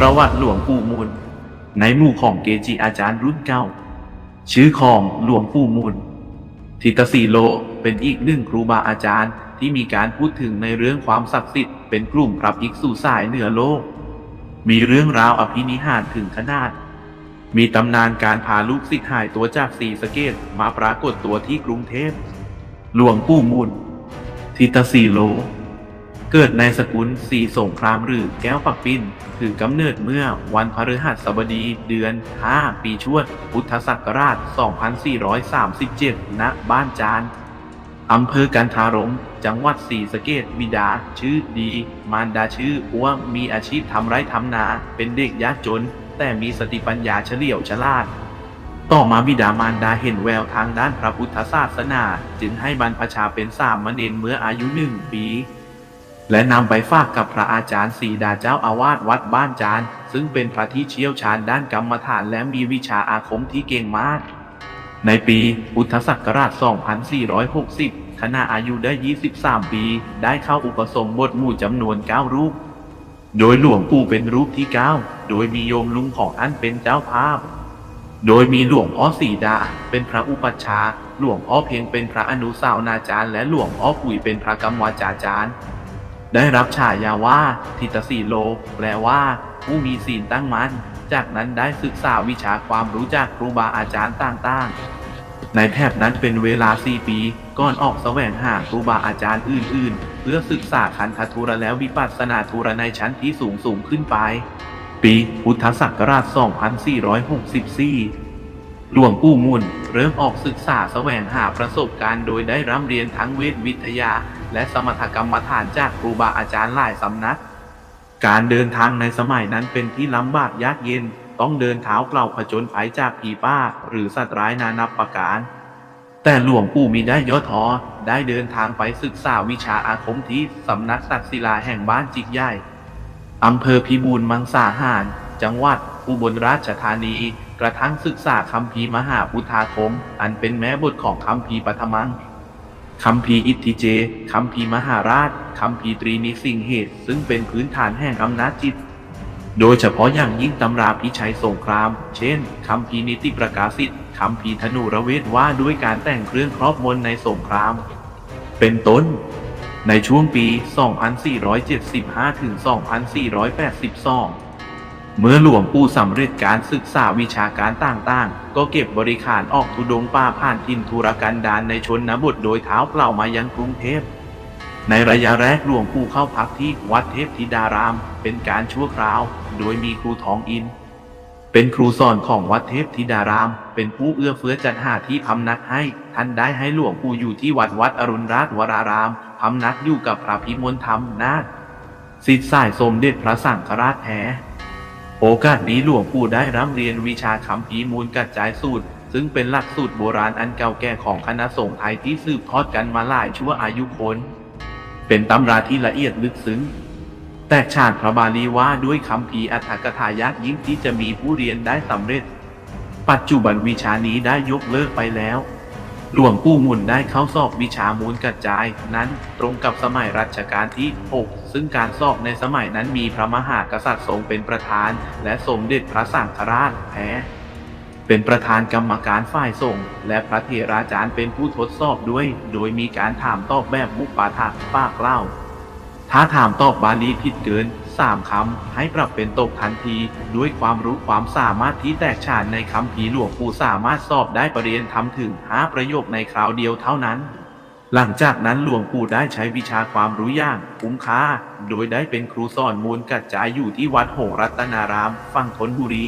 ประวัติหลวงปู่มูล ในหมู่ของเกจิอาจารย์รุ่นเก่า ชื่อของหลวงปู่มูล ทิตสีโลเป็นอีกหนึ่งครูบาอาจารย์ที่มีการพูดถึงในเรื่องความศักดิ์สิทธิ์เป็นกลุ่มพระภิกษุสายเหนือโลก มีเรื่องราวอภินิหารถึงขนาด มีตำนานการพาลูกศิษย์หายตัวจากสีสะเกตมาปรากฏตัวที่กรุงเทพ หลวงปู่มูล ทิตสีโล เกิดในสกุลสีสงครามหรือแก้วปักปินถือกำเนิดเมื่อวันพฤหัสบดีเดือน 5 ปีชวด พุทธศักราช 2437 ณ บ้านจานอำเภอกันทารม จังหวัดศรีสะเกดบิดา ชื่อดี มารดาชื่ออ้วมีอาชีพทำไร่ทำนา เป็นเด็กยากจน แต่มีสติปัญญาเฉลียวฉลาด ต่อมาบิดามารดาเห็นแววทางด้านพระพุทธศาสนา จึงให้บรรพชาเป็นสามเณรเมื่ออายุหนึ่งปี และนำไปฝากกับพระอาจารย์ศรีดาเจ้าอาวาสวัดบ้านจาน ซึ่งเป็นพระที่เชี่ยวชาญด้านกรรมฐานและมีวิชาอาคมที่เก่งมาก ในปีพุทธศักราช 2460 ขณะอายุได้ 23 ปี ได้เข้าอุปสมบทหมู่จำนวน 9 รูป โดยหลวงปู่เป็นรูปที่ 9 โดยมีโยมลุงของอันเป็นเจ้าภาพ โดยมีหลวงพ่อสีดา เป็นพระอุปัชฌาย์ หลวงพ่อเพียงเป็นพระอนุสาวนาจารย์ และหลวงพ่อปุ๋ยเป็นพระกรรมวาจาจารย์ ได้รับฉายาว่าทิตสีโล แปลว่าผู้มีศีลตั้งมั่น จากนั้นได้ศึกษาวิชาความรู้จากครูบาอาจารย์ต่างๆ ในแถบนั้นเป็นเวลา 4 ปี ก่อนออกแสวงหาครูบาอาจารย์อื่น ๆ เพื่อศึกษาคันธทุระและวิปัสสนาทุระในชั้นที่สูงสูงขึ้นไป ปีพุทธศักราช 2464หลวงปู่มุนเริ่มออกศึกษาแสวงหาประสบการณ์โดยได้ร่ำเรียนทั้งเวทวิทยา และสมถกรรมฐานจากครูบาอาจารย์หลายสำนัก การเดินทางในสมัยนั้นเป็นที่ลำบากยากเย็น ต้องเดินเท้าเปล่าผจญภัยจากผีป้า หรือสัตว์ร้ายนานับประการ แต่หลวงปู่มีได้ย่อท้อได้เดินทางไปศึกษาวิชาอาคมที่สำนักตักศิลาแห่งบ้านจิกใหญ่อำเภอพิบูลมังสาหาร จังหวัดอุบลราชธานีกระทั่งศึกษาคำพีมหาพุทธาคม อันเป็นแม่บทของคำพีปฐมัง คำพีอิทธิเจคำพีมหาราชคำพีตรีนิสิงเหตุ ซึ่งเป็นพื้นฐานแห่งอำนาจจิต โดยเฉพาะอย่างยิ่งตำราพิชัยสงคราม เช่นคำพีนิติประกาศิตคำพีธนูระเวทว่าด้วยการแต่งเครื่องครอบมนในสงคราม เป็นต้น ในช่วงปี 2475 ถึง 2482 เมื่อหลวงปู่สำเร็จการศึกษาวิชาการต่างๆ ก็เก็บบริขารออกทุดงป่าผ่านทินทุรกันดารในชนบทโดยเท้าเปล่ามายังกรุงเทพ ในระยะแรกหลวงปู่เข้าพักที่วัดเทพธิดาราม เป็นการชั่วคราว โดยมีครูทองอิน เป็นครูสอนของวัดเทพธิดาราม เป็นผู้เอื้อเฟื้อจัดหาที่พำนักให้ ท่านได้ให้หลวงปู่อยู่ที่วัดวัดอรุณราชวรารามพำนักอยู่กับพระพิมลธรรมนาถสิทธิสายสมเด็จพระสังฆราชแท้ โอกาสนี้หลวงปู่ได้ร่ำเรียนวิชาคำพีมูลกัจจายสูตร ซึ่งเป็นหลักสูตรโบราณอันเก่าแก่ของคณะสงฆ์ไทยที่สืบทอดกันมาหลายชั่วอายุคนเป็นตำราที่ละเอียดลึกซึ้ง แตกฉานพระบาลีว่าด้วยคำพีอัฐกถายากยิ่งที่จะมีผู้เรียนได้สำเร็จ ปัจจุบันวิชานี้ได้ยกเลิกไปแล้ว หลวงปู่หมุนได้เข้าสอบวิชามูลกระจาย นั้นตรงกับสมัยรัชกาลที่ 6 ซึ่งการสอบในสมัยนั้นมีพระมหากษัตริย์ทรงเป็นประธาน และสมเด็จพระสังฆราชแพ้เป็นประธานกรรมการฝ่ายส่ง และพระเถราจารย์เป็นผู้ทดสอบด้วย โดยมีการถามตอบแบบมุปาฐะปากเล่า ถ้าถามตอบบาลีผิดเกิน 3คำให้ปรับเป็นตกทันที ด้วยความรู้ความสามารถที่แตกฉานในคำพีหลวงปู่สามารถสอบได้ประเรียนทำถึง 5 ประโยคในคราวเดียวเท่านั้นหลังจากนั้นหลวงปู่ได้ใช้วิชาความรู้อย่างคุ้มค่า โดยได้เป็นครูสอนมูลกัจจายอยู่ที่วัดหงรัตนารามฝั่งธนบุรี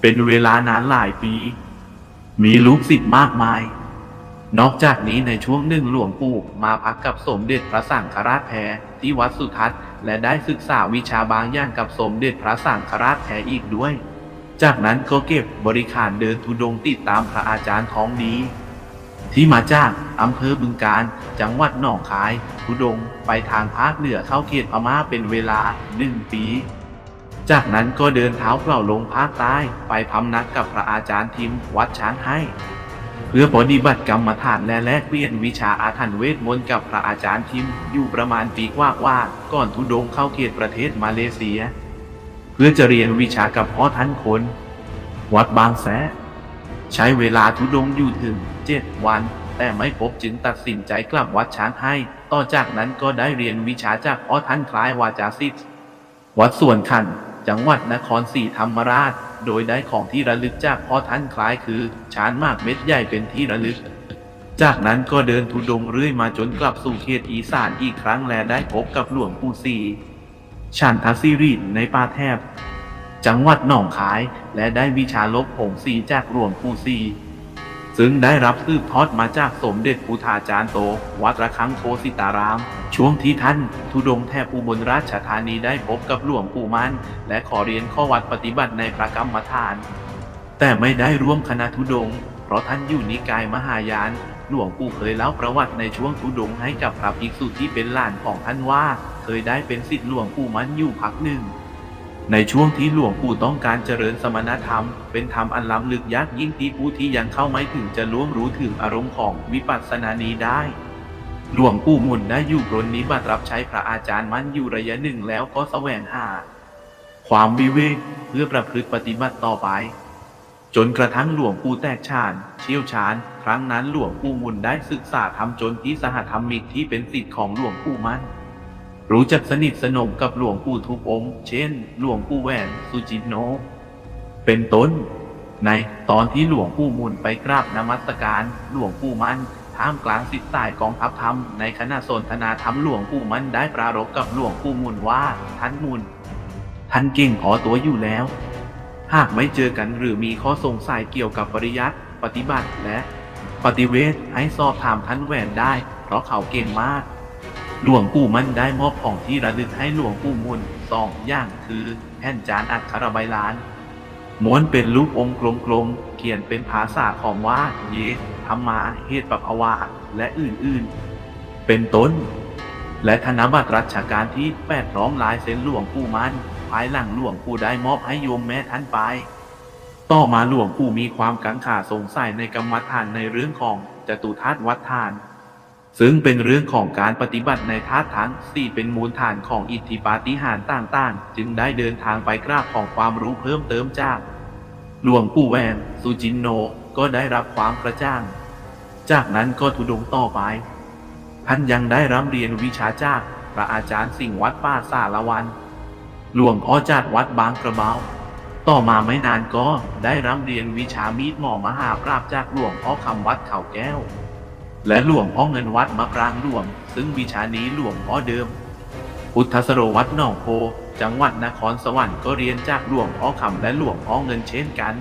เป็นเวลานานหลายปี มีลูกศิษย์มากมาย นอกจากนี้ในช่วงหนึ่งหลวงปู่มาพักกับสมเด็จพระสังฆราชแพรที่วัดสุทัศน์ และได้ศึกษาวิชาบางอย่างกับสมเด็จพระสังฆราชแพรอีกด้วย จากนั้นก็เก็บบริขารเดินทุดงค์ติดตามพระอาจารย์ท้องดีที่มาจากอำเภอบึงการ จังหวัดหนองคาย ทุดงไปทางภาคเหนือเข้าเขตพม่าเป็นเวลาหนึ่งปี จากนั้นก็เดินเท้าเปล่าลงภาคใต้ไปพำนักกับพระอาจารย์ทิมวัดช้างให้ เพื่อปฏิบัติกรรมฐานและแลกเปลี่ยนวิชาอาถรรพ์เวทมนต์กับพระอาจารย์ทิมอยู่ประมาณปีกว่าๆก่อนทุดงเข้าเขตประเทศมาเลเซีย เพื่อจะเรียนวิชากับพ่อท่านคน วัดบางแสใช้เวลาทุดงอยู่ถึงเจ็ดวัน แต่ไม่พบจึงตัดสินใจกลับวัดช้างให้ ต่อจากนั้นก็ได้เรียนวิชาจากพ่อท่านคล้ายวาจาสิทธิ์วัดส่วนขันจังหวัดนครศรีธรรมราช โดยได้ของที่ระลึกจากพ่อท่านคล้ายคือชานมากเม็ดใหญ่เป็นที่ระลึก จากนั้นก็เดินทุดงเรื่อยมาจนกลับสู่เขตอีสานอีกครั้งและได้พบกับหลวงปู่ศรีชันทัศิริในป่าแทบ จังหวัดหนองคาย และได้วิชาลบผงสีจากหลวงปู่ศรี ซึ่งได้รับสืบทอดมาจากสมเด็จพุทธาจารย์โต วัดระฆังโคสิตาราม ช่วงที่ท่านทุดงแทบอุบลราชธานีได้พบกับหลวงปู่มั่น และขอเรียนข้อวัดปฏิบัติในพระกรรมฐาน แต่ไม่ได้ร่วมคณะทุดง เพราะท่านอยู่นิกายมหายาน หลวงปู่เคยเล่าประวัติในช่วงทุดงให้กับพระภิกษุที่เป็นหลานของท่านว่า เคยได้เป็นศิษย์หลวงปู่มั่นอยู่พักหนึ่ง ในช่วงที่หลวงปู่ต้องการเจริญสมณธรรม เป็นธรรมอันล้ำลึกยากยิ่งที่ผู้ที่ยังเข้าไม่ถึงจะล่วงรู้ถึงอารมณ์ของวิปัสสนานี้ได้ หลวงปู่มุนได้อยู่รนนิบัติรับใช้พระอาจารย์มั่นอยู่ระยะหนึ่งแล้วก็แสวงหา ความวิเวกเพื่อประพฤติปฏิบัติต่อไป จนกระทั่งหลวงปู่แตกฉานเชี่ยวชาญ ครั้งนั้นหลวงปู่มุนได้ศึกษาทำจนที่สหธรรมิกที่เป็นศิษย์ของหลวงปู่มั่น รู้จักสนิทสนมกับหลวงปู่ทุกองค์ เช่น หลวงปู่แหวนสุจิตโน เป็นต้น ในตอนที่หลวงปู่มุนไปกราบนมัสการ หลวงปู่มันท่ามกลางสิทธิสายกองทัพธรรม ในคณะสนทนาธรรมหลวงปู่มันได้ปรารภกับหลวงปู่มุนว่าท่านมุนท่านเก่งพอตัวอยู่แล้ว หากไม่เจอกันหรือมีข้อสงสัยเกี่ยวกับปริยัติปฏิบัติและ ปฏิเวทให้สอบถามท่านแหวนได้ เพราะเขาเก่งมาก หลวงปู่มั่นได้มอบของที่ระลึกให้หลวงปู่มุนสองอย่างคือแผ่นจานอักขระใบลานม้วนเป็นรูปองค์กลมๆเขียนเป็นภาษาของว่าเยสธรรมาเหตุปภาวาและอื่นๆ เป็นต้น และธนบัตรรัชกาลที่แปดพร้อมลายเซ็นหลวงปู่มั่นภายหลังหลวงปู่ได้มอบให้โยมแม่ท่านไป ต่อมาหลวงปู่มีความกังขาสงสัยในกรรมฐานในเรื่องของจตุธาตุวัฏฐาน ซึ่งเป็นเรื่องของการปฏิบัติในธาทั้งสี่เป็นมูลฐานของอิทธิปาฏิหาริย์ต่างๆ จึงได้เดินทางไปกราบของความรู้เพิ่มเติมจาก หลวงปู่แวน สุจินโนก็ได้รับความกระจ่าง จากนั้นก็ทุดงต่อไป ท่านยังได้ร่ำเรียนวิชาจากพระอาจารย์สิ่งวัดป้าสารวัน หลวงพ่อจาดวัดบางกระเบาต่อมาไม่นานก็ได้ร่ำเรียนวิชามีดหมอมหาปราบจากหลวงพ่อคำวัดเขาแก้ว และหลวงพ่อเงินวัดมะปรางหลวง ซึ่งวิชานี้หลวงพ่อเดิม พุทธสโรวัดหนองโพ จังหวัดนครสวรรค์ก็เรียนจากหลวงพ่อคำและหลวงพ่อเงินเช่นกัน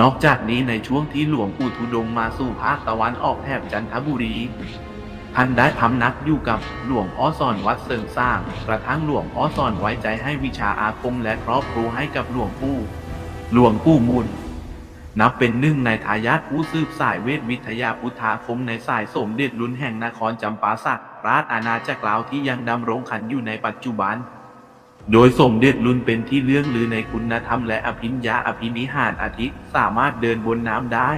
นอกจากนี้ในช่วงที่หลวงปู่ทุดงมาสู่ภาคตะวันออกแถบจันทบุรีท่านได้พำนักอยู่กับหลวงพ่อสอนวัดเสริงสร้าง กระทั่งหลวงพ่อสอนไว้ใจให้วิชาอาคมและครอบครูให้กับหลวงปู่ หลวงปู่มุน นับเป็นหนึ่งในทายาทผู้สืบสายเวทวิทยาพุทธาคมในสายสมเด็จรุ่นแห่งนครจำปาสักราชอาณาจักรลาวที่ยังดำรงขันอยู่ในปัจจุบัน โดยสมเด็จรุ่นเป็นที่เลื่องลือในคุณธรรมและอภิญญาอภินิหารอาทิสามารถเดินบนน้ำได้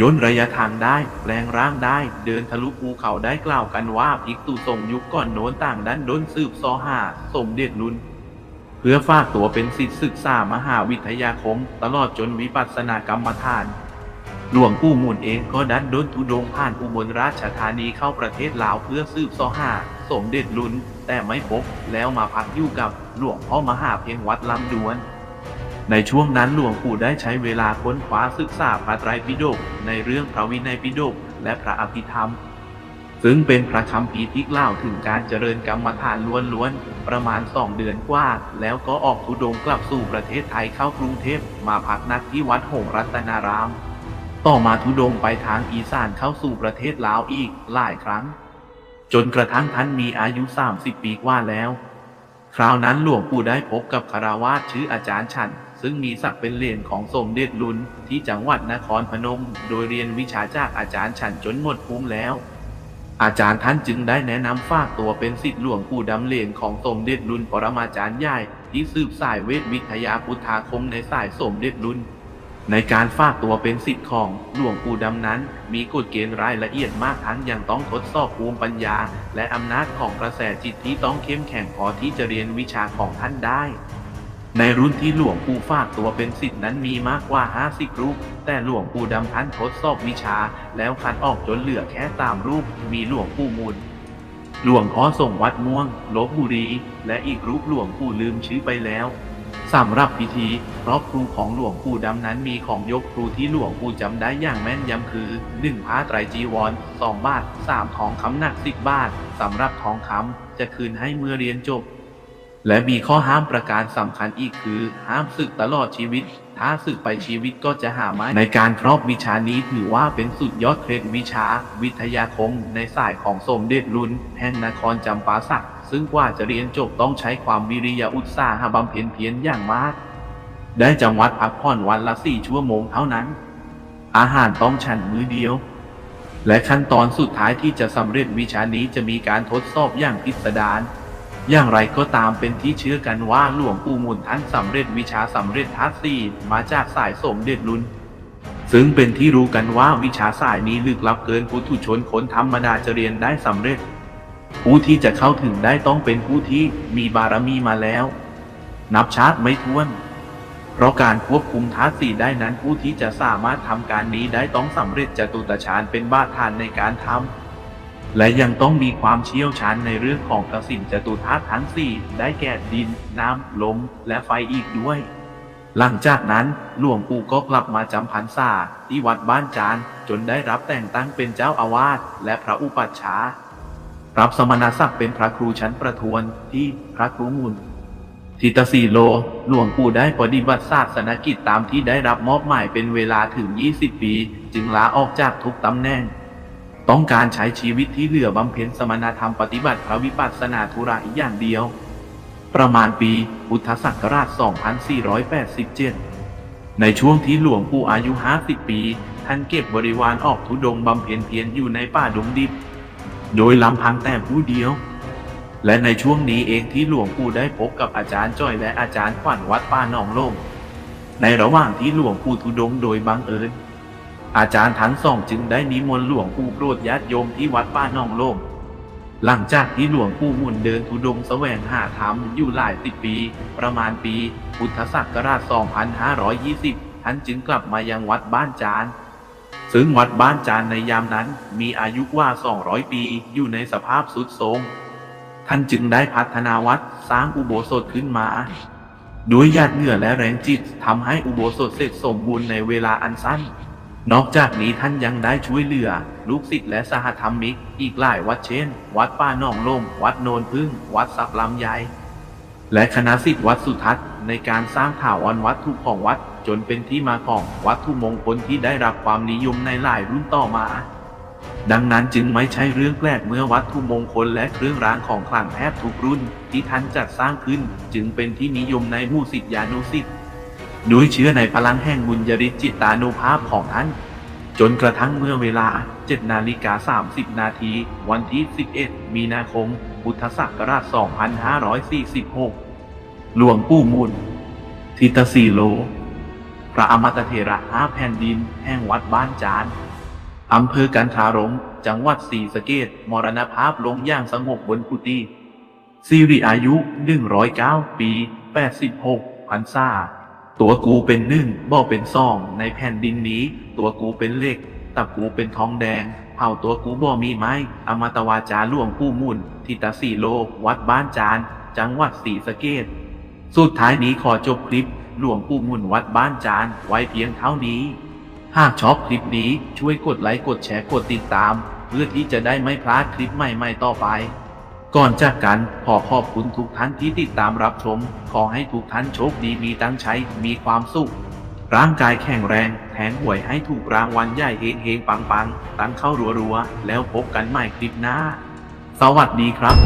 ย่นระยะทางได้แปลงร่างได้ เดินทะลุภูเขาได้กล่าวกันว่าภิกษุทรงยุคก่อนโน้นต่างด้านด้นสืบซอหา สมเด็จรุ่น พื่อฝากตัวเป็นศิษย์ศึกษามหาวิทยาคม ตลอดจนวิปัสสนากรรมฐาน หลวงปู่มุนเองก็ดันดนทุดงผ่านอุบลราชธานีเข้าประเทศลาวเพื่อสืบซอหา สมเด็จรุ่นแต่ไม่พบแล้วมาพักอยู่กับหลวงพ่อมหาเพียงวัดลำดวน ในช่วงนั้นหลวงปู่ได้ใช้เวลาค้นคว้าศึกษาพระไตรปิฎกในเรื่องพระวินัยปิฎกและพระอภิธรรม ซึ่งเป็นพระคำภีร์ที่กล่าวถึงการเจริญกรรมฐานล้วนๆ ประมาณสองเดือนกว่า แล้วก็ออกทุดงกลับสู่ประเทศไทยเข้ากรุงเทพมาพักนักที่วัดหงรัตนาราม ต่อมาทุดงไปทางอีสานเข้าสู่ประเทศลาวอีกหลายครั้ง จนกระทั่งท่านมีอายุ 30 ปีกว่าแล้ว คราวนั้นหลวงปู่ได้พบกับคารวาสชื่ออาจารย์ฉันซึ่งมีศักดิ์เป็นเหรียญของสมเด็จลุนที่จังหวัดนครพนม โดยเรียนวิชาจากอาจารย์ฉันจนหมดภูมิแล้ว อาจารย์ท่านจึงได้แนะนำฝากตัวเป็นศิษย์หลวงปู่ดำเหรียญของสมเด็จลุนปรมาจารย์ใหญ่ที่สืบสายเวทวิทยาพุทธาคมในสายสมเด็จลุนในการฝากตัวเป็นศิษย์ของหลวงปู่ดำนั้น มีกฎเกณฑ์รายละเอียดมากทั้งยังต้องทดสอบภูมิปัญญา และอำนาจของกระแสจิตที่ต้องเข้มแข็งพอที่จะเรียนวิชาของท่านได้ ในรุ่นที่หลวงปู่ฝากตัวเป็นศิษย์นั้นมีมากกว่า 50 รูป แต่หลวงปู่ดำท่านทดสอบวิชา แล้วคัดออกจนเหลือแค่ตามรูป มีหลวงปู่มูล หลวงพ่อส่งวัดม่วงลบบุรี และอีกรูปหลวงปู่ลืมชื่อไปแล้วสำหรับพิธีราะครูของหลวงปู่ดำนั้นมีของยกครูที่หลวงปู่จำได้อย่างแม่นยำคือ1ผ้าไตรจีวร2บาท3ทองคำหนัก10บาทสำหรับทองคำจะคืนให้เมื่อเรียนจบ และมีข้อห้ามประการสำคัญอีกคือ ห้ามศึกตลอดชีวิต ถ้าศึกไปชีวิตก็จะหาไม่ในการครอบวิชานี้ถือว่าเป็นสุดยอดเคล็ดวิชา วิทยาคมในสายของสมเด็จรุนแห่งนครจำปาสักซึ่งกว่าจะเรียนจบต้องใช้ความวิริยะอุตสาหะบำเพ็ญเพียรอย่างมาก ได้จำวัดพักผ่อนวันละสี่ชั่วโมงเท่านั้น อาหารต้องฉันมื้อเดียวและขั้นตอนสุดท้ายที่จะสำเร็จวิชานี้จะมีการทดสอบอย่างพิสดาร อย่างไรก็ตามเป็นที่เชื่อกันว่าหลวงปู่มุนท่านสำเร็จวิชาสำเร็จทัศสีมาจากสายสมเด็จลุนซึ่งเป็นที่รู้กันว่าวิชาสายนี้ลึกลับเกินผู้ทุชนคนธรรมดาจะเรียนได้สำเร็จ ผู้ที่จะเข้าถึงได้ต้องเป็นผู้ที่มีบารมีมาแล้ว นับชาติไม่ถ้วน เพราะการควบคุมทัศสีได้นั้นผู้ที่จะสามารถทำการนี้ได้ต้องสำเร็จจตุตฌานเป็นบาทานในการทำ และยังต้องมีความเชี่ยวชาญในเรื่องของกสินจตุธาตุทั้งสี่ได้แก่ดิน น้ำ ลม และไฟอีกด้วย หลังจากนั้นหลวงปู่ก็กลับมาจำพรรษาที่วัดบ้านจานจนได้รับแต่งตั้งเป็นเจ้าอาวาสและพระอุปัชฌาย์รับสมณศักดิ์เป็นพระครูชั้นประทวนที่พระครูมุนทิตสีโล หลวงปู่ได้ปฏิบัติศาสนกิจตามที่ได้รับมอบหมายเป็นเวลาถึง 20 ปี จึงลาออกจากทุกตำแหน่ง ต้องการใช้ชีวิตที่เหลือบำเพ็ญสมณธรรมปฏิบัติพระวิปัสสนาธุระอีกอย่างเดียว ประมาณปีพุทธศักราช 2487 ในช่วงที่หลวงปู่อายุ 50 ปี ท่านเก็บบริวารออกทุดงบำเพ็ญเพียรอยู่ในป่าดงดิบ โดยลำพังแต่ผู้เดียว และในช่วงนี้เองที่หลวงปู่ได้พบกับอาจารย์จ้อยและอาจารย์ขวัญวัดป่าหนองโล่งในระหว่างที่หลวงปู่ทุดงโดยบังเอิญ อาจารย์ทั้งสองจึงได้นิมนต์หลวงปู่โปรดญาติโยมที่วัดป้าหนองโล่งหลังจากที่หลวงปู่มุนเดินทุดงค์แสวงหาธรรมอยู่หลายสิบปี ประมาณปีพุทธศักราช 2520 ท่านจึงกลับมายังวัดบ้านจาน ซึ่งวัดบ้านจานในยามนั้นมีอายุว่า 200 ปีอยู่ในสภาพสุดโทรมท่านจึงได้พัฒนาวัดสร้างอุโบสถขึ้นมาด้วยหยาดเหงื่อและแรงจิตทำให้อุโบสถเสร็จสมบูรณ์ในเวลาอันสั้น นอกจากนี้ท่านยังได้ช่วยเหลือ ลูกศิษย์และสหธรรมิก อีกหลายวัดเช่น วัดป้าหนองลม วัดโนนพึ่ง วัดสับลำไยและคณะศิษย์วัดสุทัศน์ในการสร้างถาวรวัตถุของวัด จนเป็นที่มาของวัตถุมงคลที่ได้รับความนิยมในหลายรุ่นต่อมา ดังนั้นจึงไม่ใช่เรื่องแปลกเมื่อวัตถุมงคลและเครื่องรางของขลังแทบทุกรุ่น ที่ท่านจัดสร้างขึ้น จึงเป็นที่นิยมในหมู่ศิษยานุศิษย์ ด้วยเชื่อในพลังแห่งบุญยริจิตานุภาพของท่าน จนกระทั่งเมื่อเวลา 7 นาฬิกา 30 นาที วันที่ 11 มีนาคม พุทธศักราช 2546 หลวงปู่มุนทิตสีโล พระอมตะเถระห้าแผ่นดิน แห่งวัดบ้านจาน อำเภอกันทารม จังหวัดศรีสะเกดมรณภาพลงอย่างสงบบนกุฏิสิริอายุ 109 ปี 86พรรษา ตัวกูเป็นหนึ่งบ่เป็นสอง ในแผ่นดินนี้ ตัวกูเป็นเหล็กตับกูเป็นทองแดงเผ่าตัวกูบ่มีไม้ อมตวาจาหลวงปู่มุนทิตาสีโล วัดบ้านจาน จังหวัดศรีสะเกดสุดท้ายนี้ขอจบคลิปหลวงปู่มุนวัดบ้านจาน ไว้เพียงเท่านี้ หากชอบคลิปนี้ช่วยกดไลค์กดแชร์กดติดตาม เพื่อที่จะได้ไม่พลาดคลิปใหม่ๆต่อไป ก่อนจากกันขอขอบคุณทุกท่านที่ติดตามรับชม ขอให้ทุกท่านโชคดีมีตั้งใช้ มีความสุข ร่างกายแข็งแรงแทงหวยให้ถูกรางวัลใหญ่เฮงเฮงปังปัง ตั้งเข้ารัวๆ แล้วพบกันใหม่คลิปหน้า สวัสดีครับ